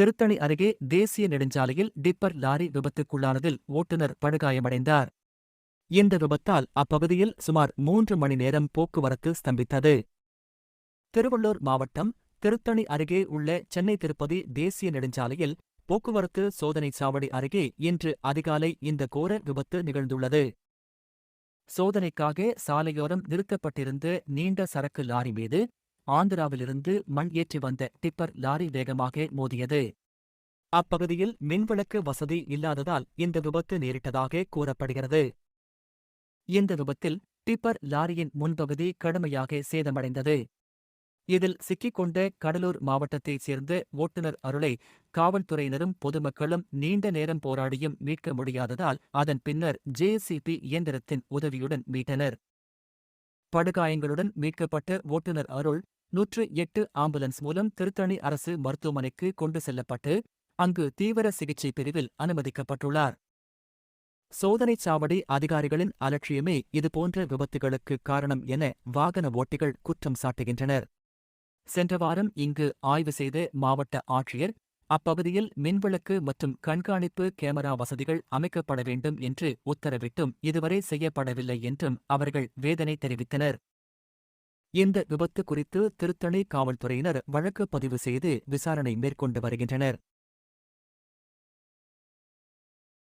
திருத்தணி அருகே தேசிய நெடுஞ்சாலையில் டிப்பர் லாரி விபத்துக்குள்ளானதில் ஓட்டுநர் படுகாயமடைந்தார். இந்த விபத்தால் அப்பகுதியில் சுமார் மூன்று மணி நேரம் போக்குவரத்து ஸ்தம்பித்தது. திருவள்ளூர் மாவட்டம் திருத்தணி அருகே உள்ள சென்னை திருப்பதி தேசிய நெடுஞ்சாலையில் போக்குவரத்து சோதனை சாவடி அருகே இன்று அதிகாலை இந்த கோர விபத்து நிகழ்ந்துள்ளது. சோதனைக்காக சாலையோரம் நிறுத்தப்பட்டிருந்த நீண்ட சரக்கு லாரி மீது ஆந்திராவிலிருந்து மண் ஏற்றி வந்த டிப்பர் லாரி வேகமாக மோதியது. அப்பகுதியில் மின்விளக்கு வசதி இல்லாததால் இந்த விபத்து நேரிட்டதாக கூறப்படுகிறது. இந்த விபத்தில் டிப்பர் லாரியின் முன்பகுதி கடுமையாக சேதமடைந்தது. இதில் சிக்கிக்கொண்ட கடலூர் மாவட்டத்தைச் சேர்ந்த ஓட்டுநர் அருளை காவல்துறையினரும் பொதுமக்களும் நீண்ட நேரம் போராடியும் மீட்க முடியாததால் அதன் பின்னர் ஜேசிபி இயந்திரத்தின் உதவியுடன் மீட்டனர். படுகாயங்களுடன் மீட்கப்பட்ட ஓட்டுநர் அருள் நூற்று எட்டு ஆம்புலன்ஸ் மூலம் திருத்தணி அரசு மருத்துவமனைக்கு கொண்டு செல்லப்பட்டு அங்கு தீவிர சிகிச்சை பிரிவில் அனுமதிக்கப்பட்டுள்ளார். சோதனைச் சாவடி அதிகாரிகளின் அலட்சியமே இதுபோன்ற விபத்துகளுக்கு காரணம் என வாகன ஓட்டிகள் குற்றம் சாட்டுகின்றனர். சென்ற வாரம் இங்கு ஆய்வு செய்த மாவட்ட ஆட்சியர் அப்பகுதியில் மின்விளக்கு மற்றும் கண்காணிப்பு கேமரா வசதிகள் அமைக்கப்பட வேண்டும் என்று உத்தரவிட்டும் இதுவரை செய்யப்படவில்லை என்றும் அவர்கள் வேதனை தெரிவித்தனர். இந்த விபத்து குறித்து திருத்தணி காவல்துறையினர் வழக்கு பதிவு செய்து விசாரணை மேற்கொண்டு வருகின்றனர்.